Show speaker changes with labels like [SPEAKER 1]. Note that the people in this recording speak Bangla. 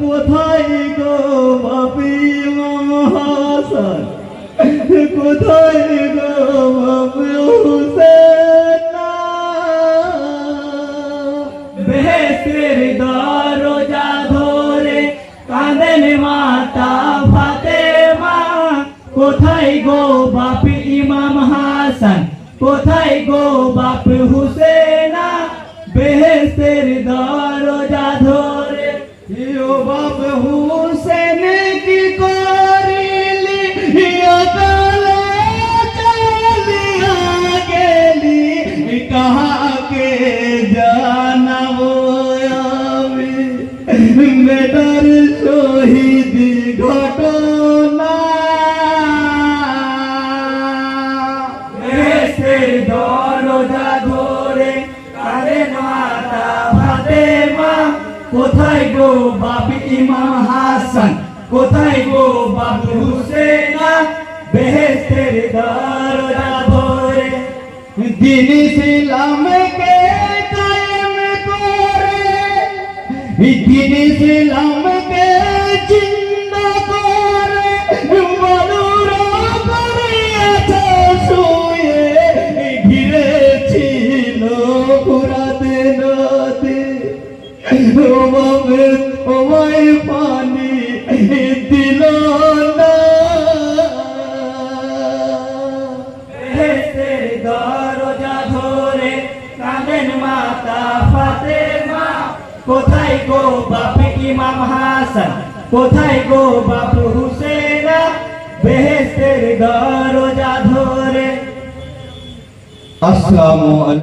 [SPEAKER 1] কোথায় গো বাপি মহাসন কোথায় কোথায় গো বাপ ইমাম হাসান? কোথায় গো বাপ হুসেনা? বেহেস্তের দরজা ধরে। ইও বাপ হুসেন কি করিলি? ইও কালে চলিয়া গেলি কাহাকে জানাব আমি? বেটার শহীদ ঘটনা দেশের দরজা ধরে ফাতেমা কোথায় গো বাপ ইমাম হাসান? কোথায় গো বাপ হুসেনা বেহেস্তের দরজা ধরে ঘুরাতে নদী ওমাবে ওমাই পানি দিল না। দরজা ধরে কাঁদেন মাতা ফাতেমা। কোথায় গো বাপ ইমাম হাসান? কোথায় গো বাপ হুসেনা বেহেস্তের দরজা ধরে। আসসালামু